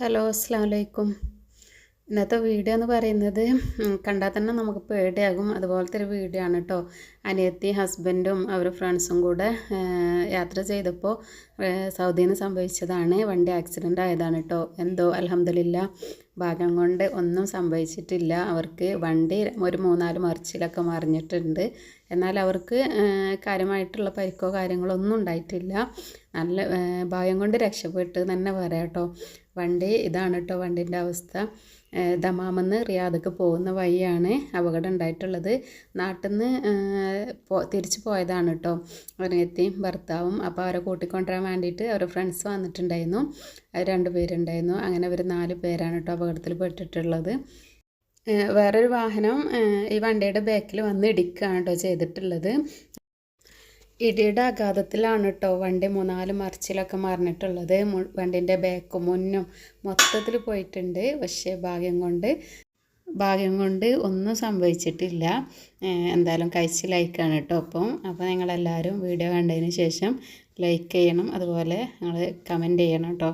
Hello അസ്സാം വലൈക്കും ഇന്നത്തെ വീഡിയോ എന്ന് പറയുന്നത് കണ്ടാൽ തന്നെ നമുക്ക് പേടിയാകും. അതുപോലത്തെ ഒരു വീഡിയോ ആണ് കേട്ടോ അനിയത്തി ഹസ്ബൻഡും അവർ ഫ്രണ്ട്സും കൂടെ യാത്ര ചെയ്തപ്പോൾ സൗദിയിൽ നിന്ന് സംഭവിച്ചതാണ്. വണ്ടി ആക്സിഡന്റ് ആയതാണ് കേട്ടോ എന്തോ അലഹമില്ല ഭാഗ്യം കൊണ്ട് ഒന്നും സംഭവിച്ചിട്ടില്ല. അവർക്ക് വണ്ടി ഒരു മൂന്നാൽ മറിച്ചിലൊക്കെ മറിഞ്ഞിട്ടുണ്ട്. എന്നാൽ അവർക്ക് കാര്യമായിട്ടുള്ള പരിക്കോ കാര്യങ്ങളോ ഒന്നും ഉണ്ടായിട്ടില്ല. നല്ല ഭാഗ്യം കൊണ്ട് രക്ഷപ്പെട്ട് തന്നെ പറയാം കേട്ടോ. വണ്ടി ഇതാണ് കേട്ടോ വണ്ടിന്റെ അവസ്ഥ. ദമാമെന്ന് റിയാദക്ക് പോകുന്ന വഴിയാണ് അപകടം ഉണ്ടായിട്ടുള്ളത്. നാട്ടിൽ നിന്ന് തിരിച്ചു പോയതാണ് കേട്ടോ. അവരെത്തി ഭർത്താവും അപ്പോൾ അവരെ കൂട്ടിക്കൊണ്ടുവരാൻ വേണ്ടിയിട്ട് അവരുടെ ഫ്രണ്ട്സ് വന്നിട്ടുണ്ടായിരുന്നു. രണ്ട് പേരുണ്ടായിരുന്നു അങ്ങനെ അവർ നാല് പേരാണ് കേട്ടോ അപകടത്തിൽ പെട്ടിട്ടുള്ളത്. വേറൊരു വാഹനം ഈ വണ്ടിയുടെ ബാക്കിൽ വന്ന് ഇടിക്കുകയാണ് കേട്ടോ ചെയ്തിട്ടുള്ളത്. ഇടിയുടെ ആഘാതത്തിലാണ് കേട്ടോ വണ്ടി മൂന്നാൽ മറിച്ചിലൊക്കെ മറിഞ്ഞിട്ടുള്ളത്. വണ്ടിന്റെ ബാക്കും മുന്നും മൊത്തത്തിൽ പോയിട്ടുണ്ട്. പക്ഷേ ഭാഗ്യം കൊണ്ട് ഭാഗ്യം കൊണ്ട് ഒന്നും സംഭവിച്ചിട്ടില്ല. എന്തായാലും കഴിച്ചിലായിക്കാണ് കേട്ടോ അപ്പം. അപ്പോൾ നിങ്ങളെല്ലാവരും വീഡിയോ കണ്ടതിന് ശേഷം ലൈക്ക് ചെയ്യണം. അതുപോലെ നിങ്ങൾ കമന്റ് ചെയ്യണം കേട്ടോ